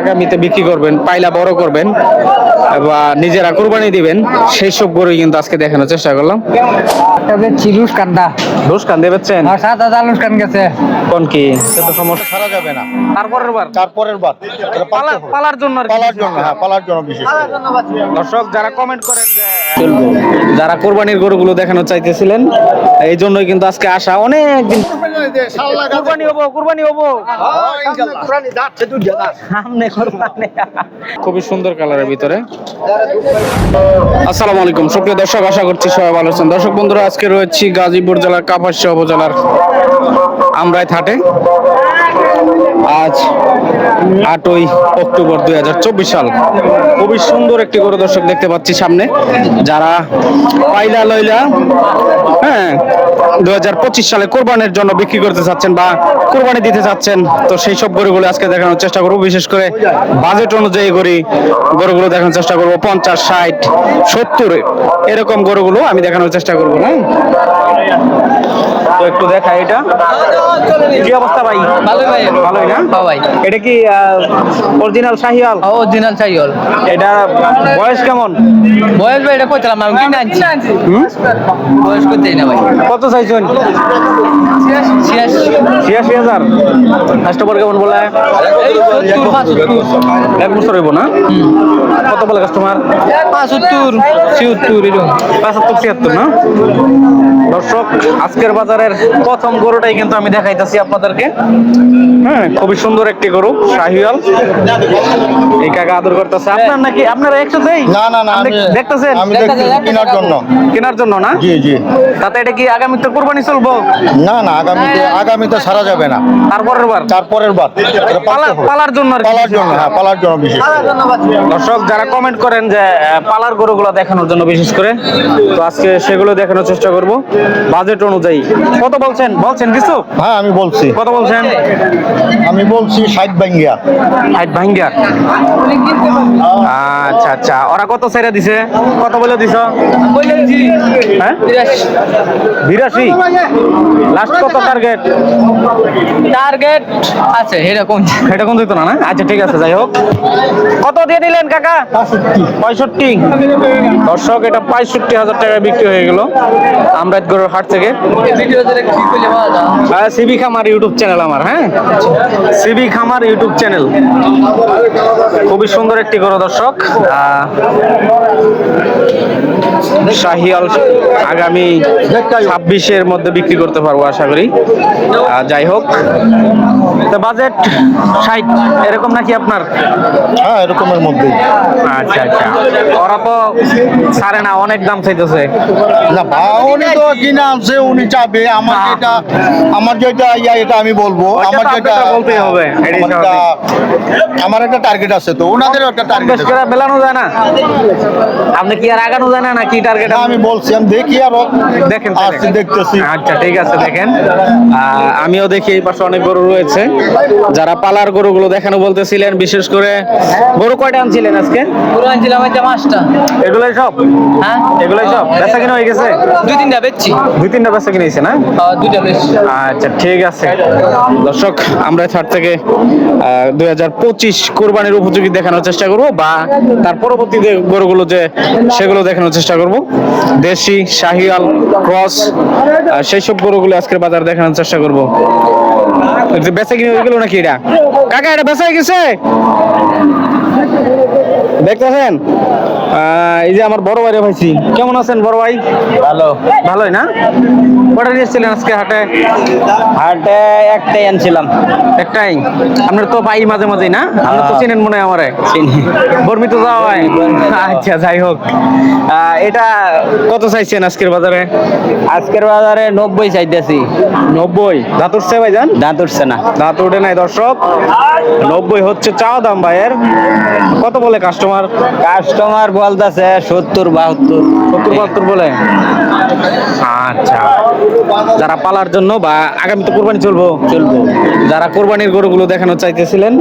আগামীতে বিক্রি করবেন পাইলা বড় করবেন বা নিজেরা কোরবানি দিবেন সেই সব গরুই কিন্তু আজকে দেখানোর চেষ্টা করলাম। দেবেছেন সাত হাজার গেছে। কোন কি? সমস্যা ছাড়া যাবে না। তারপরের বার। তারপরের বার। পালার জন্য। পালার জন্য হ্যাঁ পালার জন্য বিশেষ দর্শক যারা কমেন্ট করেন যে যারা কোরবানির গরুগুলো দেখানো চাইতেছিলেন এই জন্যই কিন্তু আজকে আসা অনেক দিন কোরবানি হব কোরবানি হব। সামনে কোরবানি। খুবই সুন্দর কালারের ভিতরে। আসসালামু আলাইকুম। সুপ্রিয় দর্শক, আশা করছি সবাই ভালো আছেন। দর্শক বন্ধুরা, আজকে রয়েছি গাজীপুর জেলার কাপাসিয়া উপজেলার আমরাই থাটে। আজ আটই অক্টোবর দুই হাজার চব্বিশ সাল। খুবই সুন্দর একটি গরু দর্শক দেখতে পাচ্ছি সামনে। যারা পাইলা লইলা হ্যাঁ দুই হাজার পঁচিশ সালে কোরবানির জন্য বিক্রি করতে চাচ্ছেন বা কোরবানি দিতে চাচ্ছেন, তো সেই সব গরুগুলো আজকে দেখানোর চেষ্টা করব। বিশেষ করে বাজেট অনুযায়ী গরি, গরুগুলো দেখানোর চেষ্টা করব। পঞ্চাশ, ষাট, সত্তর, এরকম গরুগুলো আমি দেখানোর চেষ্টা করব হ্যাঁ? তো একটু দেখা এটা। কি অবস্থা ভাই? ভালোই ভাই। ভালোই না? হ্যাঁ ভাই। এটা কি অরিজিনাল শাহিওয়াল? অরিজিনাল হল এটা বয়স কেমন? বয়স ভাই এটা কইছিলাম আমি কিনে আনছি? বয়স করতেই না ভাই। কত চাইছেন ছিয়াশি। হাজার। কাস্টমার কেমন বলে? এক বছর হইব না? কত বলে কাস্টমার পাঁচাত্তর ছিয়াত্তর এরকম। পঁচাত্তর ছিয়াত্তর না? দর্শক আজকের বাজারের প্রথম গরুটাই কিন্তু আমি দেখাইতেছি আপনাদেরকে। হ্যাঁ খুবই সুন্দর একটি গরু শাহিওয়াল। এই কাকা আদর করতেছে। আপনার নাকি আপনারা একসাথেই না না না আপনি দেখতেছেন? আমি দেখছি কেনার জন্য। কেনার জন্য না? জি জি। তাতে এটা কি আগামীতে কোরবানি চলবো? না না আগামীতে আগামীতে ছাড়া যাবে না। তারপরের বার? তারপরের বার। পালার জন্য পালার জন্য হ্যাঁ পালার জন্য বিশেষ। দর্শক যারা কমেন্ট করেন যে আহ, পালার গরুগুলো দেখানোর জন্য বিশেষ করে তো আজকে সেগুলো দেখানোর চেষ্টা করব। বাজেট অনুযায়ী। কত বলছেন? বলছেন কিছু? হ্যাঁ আমি বলছি। কত বলছেন? আমি বলছি ষাট বাঙ্গিয়া হাইট ভাঙ্গিয়া। আচ্ছা আচ্ছা। ওরা কত ছেড়ে দিছে? কত বলে দিছ? হ্যাঁ? বিরাশি। লাস্ট কত টার্গেট টার্গেট আছে এরকম এটা কোন দিত না না? আচ্ছা ঠিক আছে যাই হোক। কত দিয়ে দিলেন কাকা? পঁয়ষট্টি। দর্শক এটা পঁয়ষট্টি হাজার টাকায় বিক্রি হয়ে গেল আমরাজগড়ের হাট থেকে। যায় সিবি খামার ইউটিউব চ্যানেল আমার হ্যাঁ? সিবি খামার ইউটিউব চ্যানেল। খুবই সুন্দর একটি গরু দর্শক শাহিয়াল আগামী ছাব্বিশের মধ্যে বিক্রি করতে পারব আশা করি। যাই হোক তো বাজেট ষাট এরকম নাকি আপনার? হ্যাঁ এরকমের মধ্যেই। আচ্ছা আচ্ছা। ওরা তো ছাড়ে না অনেক দাম চাইতেছে। না উনি তো কিনা আনছে উনি চাবে আমার যেটা আমার যেটা ইয়া এটা আমি বলব। আমার যেটা বলতেই হবে, আমার একটা- টার্গেট আছে তো ওনাদেরও একটা টার্গেট করে বেলানো যায় না? আপনি কি আর আগানো যায় না নাকি টার্গেট আমি বলছি আমি দেখি আরও। দেখেন আসছি দেখতেছি। আচ্ছা ঠিক আছে দেখেন। আমিও দেখি এই পাশে অনেক গরু রয়েছে। যারা পালার গরুগুলো দেখানো বলতেছিলেন বিশেষ করে গরু কয়টা আনছিলেন আজকে? পুরো আনছিলাম হচ্ছে পাঁচটা। এগুলোই সব? হ্যাঁ। এগুলোই সব? বেচা কিনা হয়ে গেছে? দুই তিনটা বেচছি। দুই তিনটা বেচা কিনেছে না? আচ্ছা ঠিক আছে। দর্শক, আমরা ছাড় থেকে দুই হাজার পঁচিশ কোরবানির উপযোগী দেখানোর চেষ্টা করব বা তার পরবর্তী যে গরুগুলো যে, সেগুলো দেখানোর চেষ্টা করব। দেশি শাহিয়াল ক্রস সেই সব গরুগুলো আজকের বাজার দেখানোর চেষ্টা করব। বেচা কিনে গেল নাকি এটা? কাকা, এটা বেচা গেছে? দেখতেছেন? এই যে আমার বড় ভাই ভাইছি কেমন আছেন বড় ভাই? ভালো। ভালোই না? কটা নিয়েছিলেন আজকে হাটে? হাটে একটাই আনছিলাম। একটাই? আপনার তো পাই মাঝে মাঝে না? আপনি তো চিনেন মনে হয় আমারে। চিনি। বর্মি তো যাওয়া হয়? আচ্ছা যাই হোক। এটা কত চাইছেন আজকের বাজারে? আজকের বাজারে নব্বই চাইতেছি। নব্বই? দাঁত উঠছে ভাই যান দাঁত উঠছে না। দাঁত উঠে নাই দর্শক। নব্বই হচ্ছে চাওয়া দাম ভাইয়ের। কত বলে কাস্টমার কাস্টমার কাস্টমার বলতেছে সত্তর বাহাত্তর। সত্তর বাহাত্তর বলে? আচ্ছা। যারা পালার জন্য বা আগামী তো কোরবানি চলবো? চলবো। যারা কোরবানির গরুগুলো দেখানো চাইতেছিলেন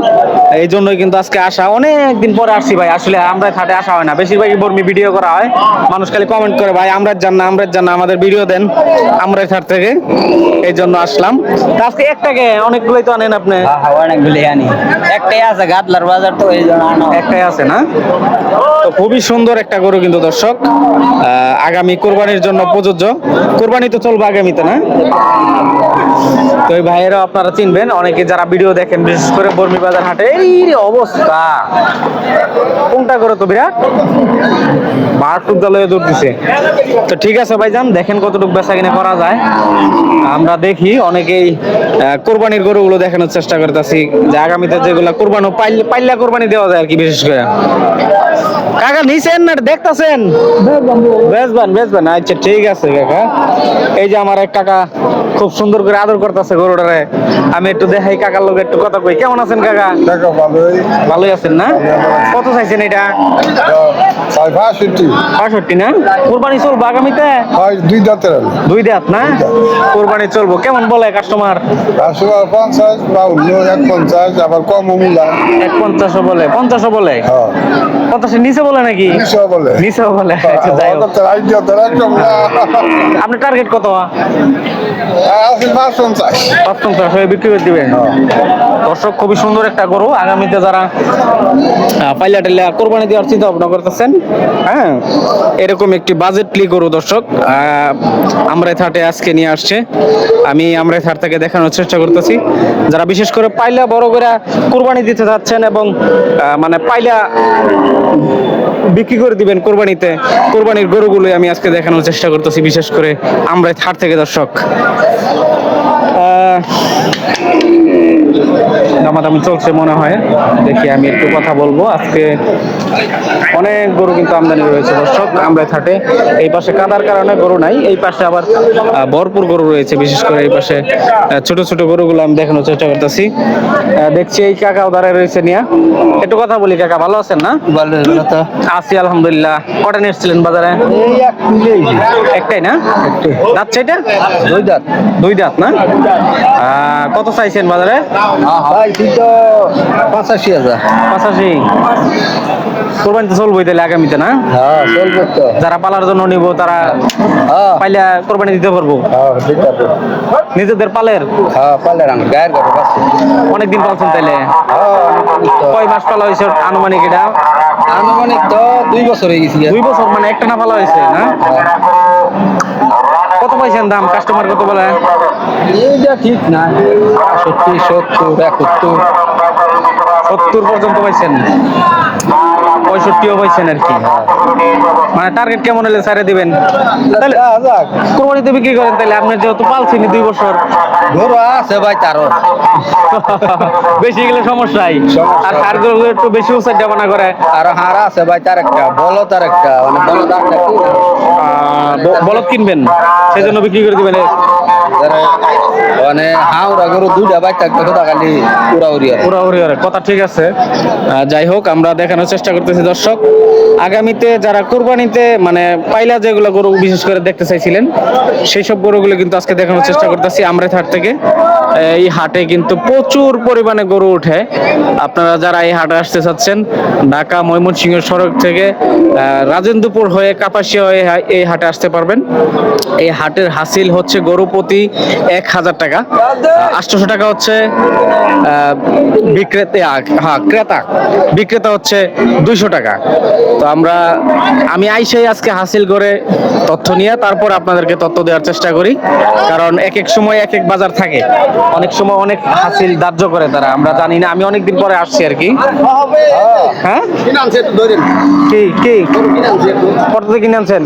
এই জন্যই কিন্তু আজকে আসা। অনেক দিন পরে আসছি ভাই। আসলে আমরা হাটে আসা হয় না। বেশিরভাগই বর্মি ভিডিও করা হয়। মানুষ খালি কমেন্ট করে ভাই আমরা যান না আমরা যান না আমাদের ভিডিও দেন। আমরা হাট থেকে এই জন্য আসলাম। আজকে একটাকে অনেকগুলোই তো আনেন আপনি? অনেকগুলি আনি। একটাই আছে গাদলার বাজার তো এই জন্য একটাই আছে না? তো খুবই সুন্দর একটা গরু কিন্তু দর্শক। আগামী কোরবানির জন্য প্রযোজ্য। কোরবানি তো চলবে আগামীতে, না? তো এই ভাইয়েরা আপনারা চিনবেন, অনেকে যারা ভিডিও দেখেন, বিশেষ করে বর্মি বাজার হাটে, এই অবস্থা। কোনটা করে তো বিরাট? দলে দূর দিছে। তো ঠিক আছে ভাইজান, দেখেন কতটুকু বেচা কিনা করা যায়। আমরা দেখি, অনেকেই কোরবানির গরুগুলো দেখানোর চেষ্টা করতেছি, যে আগামীতে যেগুলো কোরবানো পাইল- কোরবানি দেওয়া যায় আর কি, বিশেষ করে। Yeah. কাকা নিছেন না দেখতাছেন? বেচবেন বেচবেন আচ্ছা ঠিক আছে কাকা। এই যে আমার এক কাকা খুব সুন্দর করে আদর করতেছে গরুটারে। আমি একটু দেখাই কাকার লোক একটু কথা কই। কেমন আছেন কাকা? ভালোই। আছেন না? কত চাইছেন এটা? না? কোরবানি চলবো আগামীতে? দুই দাঁতের দুই দাঁত না? কোরবানি চলবো। কেমন বলে কাস্টমার পঞ্চাশ বাউন্ন এক পঞ্চাশ আবার কম মূলা। এক পঞ্চাশও বলে পঞ্চাশও বলে? হ্যাঁ। পঞ্চাশের নিচে বলে নাকি? নিশো বলে। নিচেও বলে আচ্ছা, আপনার টার্গেট কত পাঁচ পঞ্চাশ হয়ে বিক্রি করে দিবেন। দর্শক খুবই সুন্দর একটা গরু। আগামীতে যারা পাইলা টাইলা কোরবানি দেওয়ার চিন্তা ভাবনা করতেছেন হ্যাঁ এরকম একটি বাজেট প্লি গরু দর্শক আহ, আমরাই থাটে আজকে নিয়ে আসছে। আমি আমরা থেকে দেখানোর চেষ্টা করতেছি। যারা বিশেষ করে পাইলা বড় করে কোরবানি দিতে যাচ্ছেন এবং মানে পাইলা বিক্রি করে দিবেন কোরবানিতে, কোরবানির গরুগুলোই আমি আজকে দেখানোর চেষ্টা করতেছি, বিশেষ করে আমরা থার থেকে দর্শক। দামাদামি চলছে মনে হয়। দেখি আমি একটু কথা বলব। আজকে অনেক গরু কিন্তু আমদানি রয়েছে দর্শক আমরা থাটে এই পাশে কাদার কারণে গরু নাই এই পাশে আবার ভরপুর গরু রয়েছে বিশেষ করে এই পাশে ছোট ছোট গরুগুলো আমি দেখানোর চেষ্টা করতেছি। দেখছি এই কাকাও দাঁড়ায় রয়েছে নিয়া। একটু কথা বলি কাকা ভালো আছেন না? আছি আলহামদুলিল্লাহ। কটা নিয়ে এসেছিলেন বাজারে? একটাই না? দাঁত এটা দুই দাঁত। দুই দাঁত না? কত চাইছেন বাজারে? ভাই তুই তো পঁচাশি হাজার পাশাপাশি কোরবানি তো চলবই তাহলে আগামীতে না? হ্যাঁ চলবে যারা পালার জন্য নিব তারা হ্যাঁ। পাইলে কোরবানি দিতে পারব। হ্যাঁ দিতে নিজেদের পালের? অনেকদিন পালছেন তাইলে? কয় মাস পালা হয়েছে আনুমানিক এটা? আনুমানিক তো দুই বছর হয়ে গেছি। দুই বছর মানে একটা না পালা হয়েছে না? কত পাইছেন দাম? কাস্টমার কত বলে? এইটা ঠিক না। সত্যি সত্তর একাত্তর। সত্তর পর্যন্ত পাইছেন। পঁয়ষট্টিও পাইছেন আর কি। মানে টার্গেট কেমন হলে সারে দিবেন? তাহলে কোরবানিতে বিক্রি করেন তাহলে আপনি যেহেতু পালছেনি দুই বছর। গরু আছে ভাই তারও। বেশি গেলে সমস্যাই। সমস্যা। আর সার গরু একটু বেশি উৎসাহ দেবানা করে। আর হারা আছে ভাই তার একটা বলো তার একটা মানে বলো তার একটা বলদ কিনবেন সেই জন্য বিক্রি করে দিবেন। মানে হাওড়া গরু দুইটা ভাই থাকবে কথা খালি উড়াউড়ি আর। কথা ঠিক আছে। যাই হোক, আমরা দেখানোর চেষ্টা করতেছি, দর্শক। আগামীতে যারা কোরবানিতে মানে পাইলা যেগুলো গরু বিশেষ করে দেখতে চাইছিলেন সেই সব গরুগুলো কিন্তু আজকে দেখানোর চেষ্টা করতেছি আমরা হাট থেকে। এই হাটে কিন্তু প্রচুর পরিমাণে গরু উঠে। আপনারা যারা এই হাটে আসতে চাচ্ছেন, ঢাকা ময়মনসিংহ সড়ক থেকে রাজেন্দ্রপুর হয়ে কাপাসিয়া হয়ে এই হাটে আসতে পারবেন। এই হাটের হাসিল হচ্ছে গরু প্রতি এক হাজার টাকা। আটশোশো টাকা হচ্ছে বিক্রেতা হ্যাঁ ক্রেতা। বিক্রেতা হচ্ছে দুইশো টাকা। তো আমরা আমি আইসাই আজকে হাসিল করে তথ্য নিয়ে তারপর আপনাদেরকে তথ্য দেওয়ার চেষ্টা করি। কারণ এক এক সময় এক এক বাজার থাকে। অনেক সময় অনেক হাসিল ধার্য করে তারা। আমরা জানি না আমি অনেকদিন পরে আসছি আর কি। হ্যাঁ? কি কি? কত কিনে আনছেন?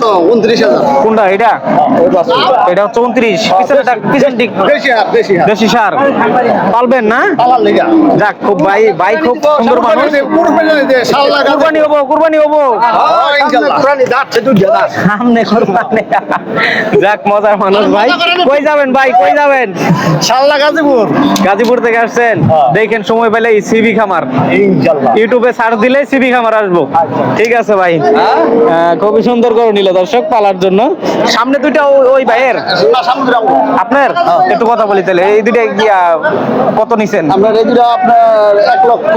কত উনত্রিশ হাজার। কোনটা এটা? এটা হচ্ছে উনত্রিশ। পিছনেটা পিছন দিক। বেশি হাত বেশি হাত দেশি সার। পালবেন না? যাক খুব ভাই ভাই খুব সুন্দর মানুষ। কুরবানি হব কুরবানি হব। সামনে কুরবানি। যাক মজার মানুষ ভাই। কই যাবেন ভাই? কই যাবেন? শাল্লা গাজীপুর। গাজীপুর থেকে আসছেন? দেখেন সময় পেলে সিবি খামার। ইউটিউবে সার্চ দিলে সিবি খামার আসব। ঠিক আছে ভাই। খুবই সুন্দর করে নিল দর্শক পালার জন্য। সামনে দুইটা ওই- ভাইয়ের? আপনার? একটু কথা বলি তাহলে। এই দুইটা কি আহ, কত নিছেন? আপনার এগুলো আপনার এক লক্ষ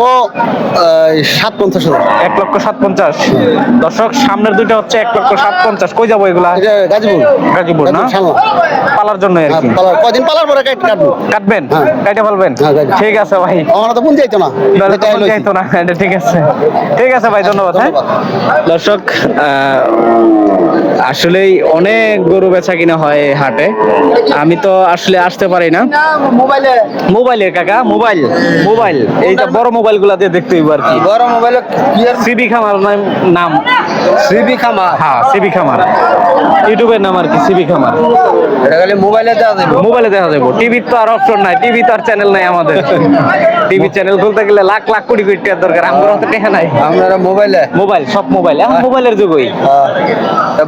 সাত পঞ্চাশ এক লক্ষ সাত পঞ্চাশ দর্শক সামনের দুইটা হচ্ছে এক লক্ষ সাত পঞ্চাশ কই যাব এগুলা? গাজীপুর। গাজীপুর না? পালার জন্য আর হ্যাঁ, কি পালার- কয়দিন পালার পরে কাট কাটবো? কাটবেন? হ্যাঁ। কাটে ফেলবেন? হ্যাঁ, ঠিক আছে ভাই। আমার তো বুঝতে যাইতো না। এটাই তখন লইছি। যাইতো না। ঠিক আছে। ঠিক আছে ভাই ধন্যবাদ হ্যাঁ। দর্শক আহ, আসলেই অনেক গরু বেচা কিনা হয় হাটে। আমি তো আসলে আসতে পারি না। মোবাইলে। মোবাইলের কাকা মোবাইল মোবাইল। এইটা বড় মোবাইলগুলা দিয়ে দেখতে হইব আর কি। বড় মোবাইল সিবি খামার নাম- সিবি খামার হ্যাঁ সিবি খামার ইউটিউবের নাম আর কি সিবি খামার এটা খালি মোবাইলে দেওয়া যাবে মোবাইলে দেখা যাব টিভির তো আর অপশন নাই টিভি তো আর চ্যানেল নাই আমাদের। টিভি চ্যানেল খুলতে গেলে লাখ লাখ কোটি কোটি টাকার দরকার। আমার হাতে টাকা নাই। আপনারা মোবাইলে। মোবাইল সব মোবাইল। এখন মোবাইলের যুগই।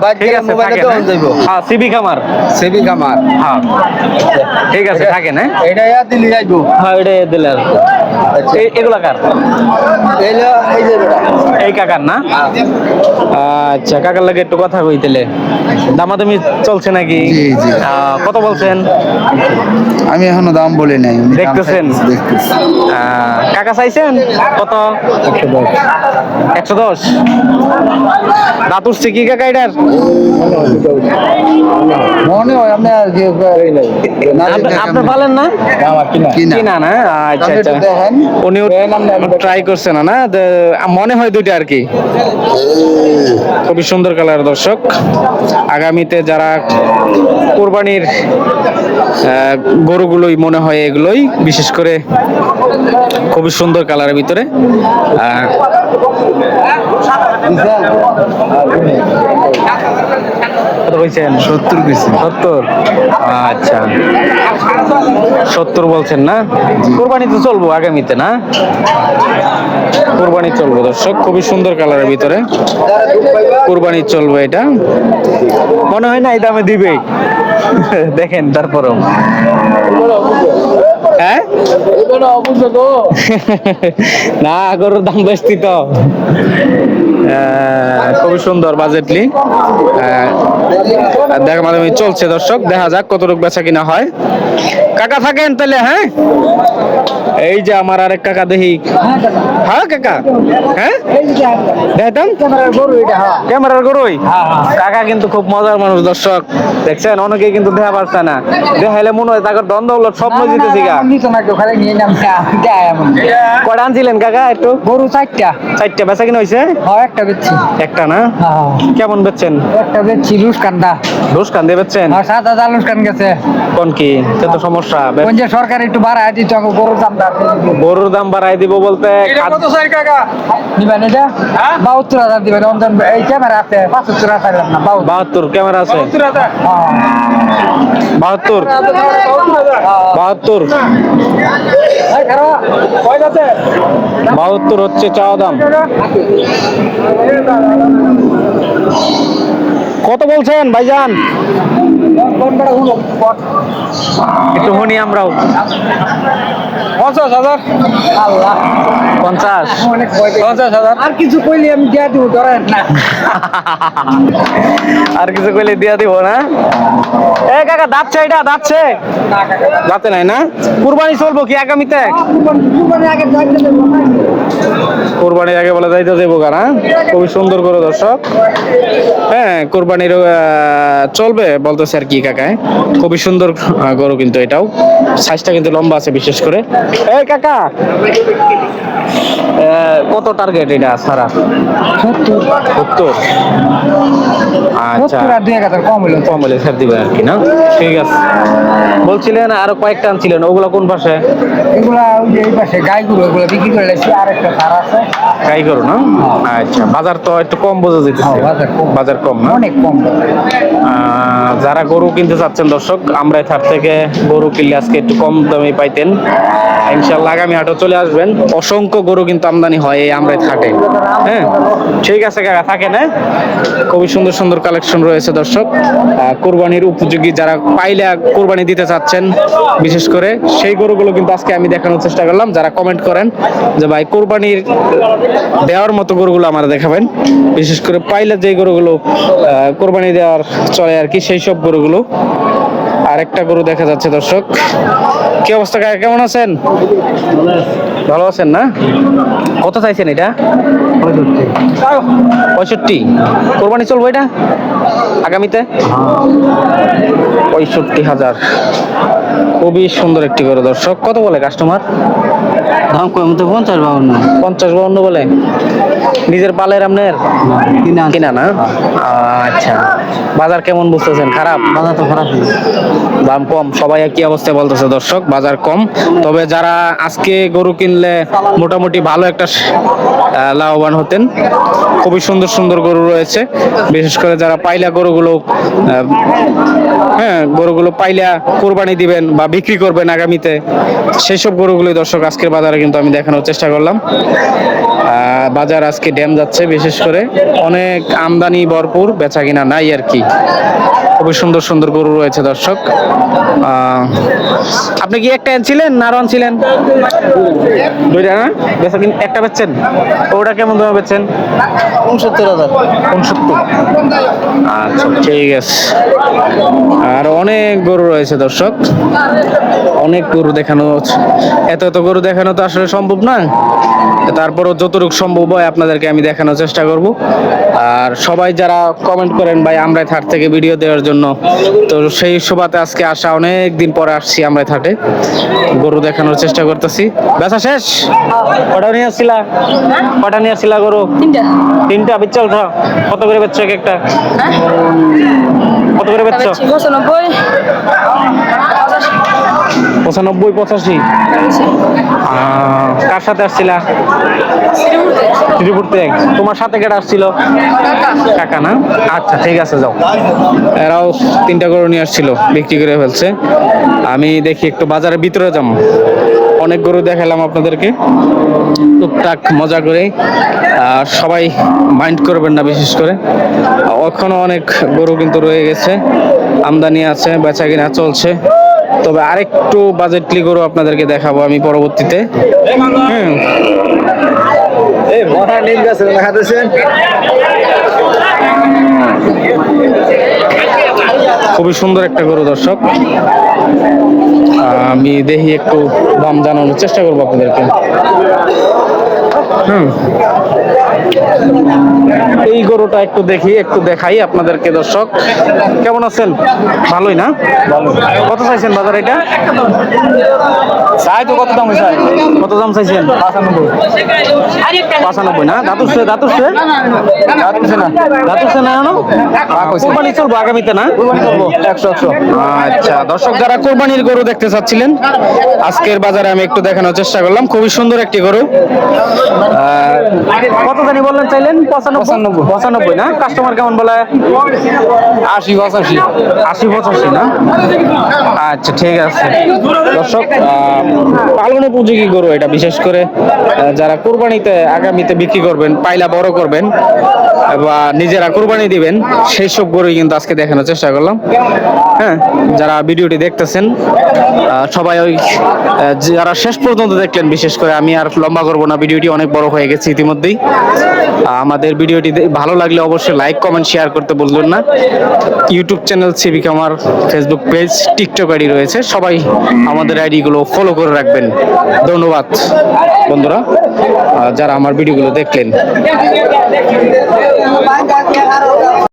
বাইক ঠিক আছে মোবাইলে দেওয়া হ্যাঁ? যাইব। হ্যাঁ। সিবি কামার সিবি কামার হ্যাঁ। ঠিক আছে থাকেন হ্যাঁ। এটা দিলি যাইব। হ্যাঁ এটা দিলে এ- এগুলা কার? এই যে বেটা। এই কাকার না? আচ্ছা কাকার লাগে একটু কথা কইতেলে দামাদামি চলছে নাকি? জি, জি। আহ, কত বলছেন? আমি এখনও দাম বলি নাই দেখতেছেন? কাকা চাইছেন? কত? একশো দশ। দাঁত উঠছে কি কাকা এটার? মনে হয় আপনি আর কি করেই না আপনি- দেখলে পালেন না। কিনা। না? আচ্ছা আচ্ছা। উনিও ট্রাই করছে না না? মনে হয় দুইটা আর কি। খুবই সুন্দর কালার দর্শক। আগামীতে যারা কোরবানির গরুগুলোই মনে হয় এগুলোই বিশেষ করে খুবই সুন্দর কালারের ভিতরে। কত কইছেন? সত্তর পিস সত্তর? আচ্ছা। সত্তর বলছেন না? কোরবানি তো চলবো আগামীতে না? কোরবানি চলবো দর্শক। খুবই সুন্দর কালারের ভিতরে। কোরবানি চলবো এটা। মনে হয় না এই দামে দিবে। দেখেন তারপরেও। হ্যাঁ? না গরুর দাম বেশি তো। আহ, খুবই সুন্দর বাজেটলি দেখা মানে চলছে দর্শক দেখা যাক কতটুকু বেচা কিনা হয়। কাকা থাকেন তাহলে হ্যাঁ? এই যে আমার আরেক কাকা দেখি। হ্যাঁ কাকা? হ্যাঁ? দেখতাম ক্যামেরার গরুই? কাকা কিন্তু খুব মজার মানুষ দর্শক। দেখছেন? অনেকেই কিন্তু দেখা পারছে না। দেখাইলে মনে হয় তাকে দ্বন্দ্ব হলো স্বপ্ন জিতেছি গা। কয়টা আনছিলেন কাকা একটু? গরু চারটা। চারটা বেচা কিনা হয়েছে হ্যাঁ একটা বেচছি। একটা না? কেমন বেচছেন? একটা বেচছি লুস কান্দা রোজ কান দিয়ে বেচছেন? আর সাত হাজার লুস কান গেছে। কোন কি? তো সমস্যা। বে- কোন যে সরকার একটু বাড়ায় দিত গরুর দাম গরুর দাম বাড়াই দিব বলতে খাদ- দিবেন এটা বাহাত্তর হাজার দিবেন অঞ্জন এই ক্যামেরা আছে না বাহাত্তর। বাহাত্তর ক্যামেরা আছে। বাহাত্তর বাহাত্তর। বাহাত্তর হচ্ছে চাওয়া দাম। কত বলছেন ভাইজান? একটু শুনি আমরাও। পঞ্চাশ হাজার। আল্লাহ পঞ্চাশ। পঞ্চাশ হাজার। আর কিছু কইলে আমি দিয়া দিব ধরেন না। আর কিছু কইলে দিয়া দিব না? এ কাকা দাঁতছে এটা দাঁতছে। দাঁতে নাই না? কুরবানি চলবো কি আগামীতে? কোরবানির আগে বলে যাইতে দেবো কারা খুবই সুন্দর করে দর্শক। হ্যাঁ কোরবানির চলবে বলতেছে আর কি কাকায়? খুবই সুন্দর গরু কিন্তু এটাও। সাইজটা কিন্তু লম্বা আছে বিশেষ করে। এই কাকা! কত টার্গেট এটা সারা সত্তর। আচ্ছা। সত্তর আর দুই এক হাজার কম হইল। কম হলে ছেড়ে দিবেন আর কি না? ঠিক আছে। বলছিলেন আরও কয়েকটা আনছিলেন ওগুলো কোন পাশে? এগুলা ওই যে এই পাশে গাইগুলো এগুলো বিক্রি করে লাইছি। আর একটা সার আছে। গাই করো না? আচ্ছা বাজার তো একটু কম বোঝা যেতেছে হ্যাঁ, বাজার কম। বাজার কম না? অনেক কম। যারা গরু কিনতে চাচ্ছেন দর্শক, আমরা থার থেকে গরু কিনলে আজকে একটু কম দামে পাইতেন। ইনশাল্লাহ আগামী হাটও চলে আসবেন। অসংখ্য গরু কিন্তু আমদানি হয় এই আমরাই হাটে হ্যাঁ ঠিক আছে কাকা, থাকেন হ্যাঁ? খুবই সুন্দর সুন্দর কালেকশন রয়েছে দর্শক। কোরবানির উপযোগী যারা পাইলে কোরবানি দিতে চাচ্ছেন, বিশেষ করে সেই গরুগুলো কিন্তু আজকে আমি দেখানোর চেষ্টা করলাম। যারা কমেন্ট করেন যে ভাই কোরবানির দেওয়ার মতো গরুগুলো আমার দেখাবেন। বিশেষ করে পাইলে যে গরুগুলো কোরবানি দেওয়ার চলে আর কি, সেই সব গরুগুলো। আরেকটা গরু দেখা যাচ্ছে, দর্শক। কি অবস্থা, কাকা? কেমন আছেন? ভালো আছেন না? কত চাইছেন এটা? পঁয়ষট্টি। কোরবানি চলবো এটা আগামীতে? পঁয়ষট্টি হাজার। খুবই সুন্দর একটি গরু দর্শক। কত বলে কাস্টমার দাম কম তো পঞ্চাশ বাউন্ন। পঞ্চাশ বাউন্ন বলে। নিজের পালের আপনার? কিনা কিনা না? আচ্ছা। বাজার কেমন বুঝতেছেন? খারাপ? বাজার তো খারাপ। দাম কম। সবাই একই অবস্থায় বলতেছে দর্শক বাজার কম। তবে যারা আজকে গরু কিনলে মোটামুটি ভালো একটা লাভবান হতেন খুবই সুন্দর সুন্দর গরু রয়েছে। বিশেষ করে যারা পাইলা গরুগুলো হ্যাঁ গরুগুলো পাইলা কোরবানি দিবেন বা বিক্রি করবেন আগামীতে। সেই সব গরুগুলো দর্শক আজকের বাজারে কিন্তু আমি দেখানোর চেষ্টা করলাম। বাজার আজকে ড্যাম যাচ্ছে বিশেষ করে অনেক আমদানি ভরপুর বেচা কিনা নাই আর কি। খুবই সুন্দর সুন্দর গরু রয়েছে দর্শক। আপনি কি একটা আনছিলেন না আরও আনছিলেন দুইটা না? বেচা কিন একটা বেচছেন? ওটা কেমন দামে বেচছেন? উনসত্তর হাজার। উনসত্তর। আচ্ছা ঠিক আছে। আর অনেক গরু রয়েছে দর্শক। অনেক গরু দেখানো হচ্ছে। এত এত গরু দেখানো তো আসলে সম্ভব না। তারপরও যতটুকু সম্ভব হয় আপনাদেরকে আমি দেখানোর চেষ্টা করব। আর সবাই যারা কমেন্ট করেন ভাই আমরা থাট থেকে ভিডিও দেওয়ার জন্য। তো সেই সুবাদে আজকে আসা অনেক দিন পরে আসছি আমরা থাটে গরু দেখানোর চেষ্টা করতেছি। বেচা শেষ? কটা নিয়ে আসছিলা? কটা নিয়ে আসছিলা গরু? তিনটা। তিনটা বিচ্ছা উঠা কত করে বেচছো এক একটা? কত করে বেচছো? পঁচানব্বই পঁচাশি। কার সাথে আসছিলা? ত্রিপুর থেকে তোমার সাথে কেটে আসছিল? কাকা। না? আচ্ছা ঠিক আছে যাও। এরাও তিনটা গরু নিয়ে আসছিল বিক্রি করে ফেলছে। আমি দেখি একটু বাজারের ভিতরে যাম। অনেক গরু দেখালাম আপনাদেরকে। টুকটাক মজা করে। আর সবাই মাইন্ড করবেন না বিশেষ করে। এখনও অনেক গরু কিন্তু রয়ে গেছে। আমদানি আছে বেচা কিনা চলছে। তবে আরেকটু বাজেটলি গরু আপনাদেরকে দেখাবো আমি পরবর্তীতে। হুম। খুবই সুন্দর একটা গরু দর্শক। আমি দেখি একটু দাম জানানোর চেষ্টা করব আপনাদেরকে। হুম। এই গরুটা একটু দেখি একটু দেখাই আপনাদেরকে দর্শক। কেমন আছেন? ভালোই না? কত চাইছেন বাজার এটা? চাই তো কত দাম চাই? কত দাম চাইছেন? পাঁচানব্বই। না? দাঁতুরছে দাঁতুরছে দাঁতুরছে না? দাঁতুরছে না জানো কোরবানি চলবো আগামীতে না? একশো একশো। আচ্ছা দর্শক যারা কোরবানির গরু দেখতে চাচ্ছিলেন আজকের বাজারে আমি একটু দেখানোর চেষ্টা করলাম। খুবই সুন্দর একটি গরু। আহ, কত জানি বললেন চাইলেন? পঁচানব্বই? পঁচানব্বই। না? কাস্টমার কেমন বলে? আশি পঁচাশি। আশি পঁচাশি না? আচ্ছা ঠিক আছে। দর্শক পালন উপযোগী গরু এটা? বিশেষ করে যারা কোরবানিতে আগামীতে বিক্রি করবেন পাইলা বড় করবেন বা নিজেরা কোরবানি দিবেন সেই সব গরুই কিন্তু আজকে দেখানোর চেষ্টা করলাম। হ্যাঁ যারা ভিডিওটি দেখতেছেন সবাই ওই যারা শেষ পর্যন্ত দেখলেন বিশেষ করে আমি আর লম্বা করব না ভিডিওটি অনেক বড় হয়ে গেছে ইতিমধ্যেই। আমাদের ভিডিওটি ভালো লাগলে অবশ্যই লাইক কমেন্ট শেয়ার করতে বলবেন না। ইউটিউব চ্যানেল সিভিক আমার ফেসবুক পেজ টিকটক আইডি রয়েছে। সবাই আমাদের আইডিগুলো ফলো করে রাখবেন। ধন্যবাদ, বন্ধুরা। যারা আমার ভিডিওগুলো দেখলেন।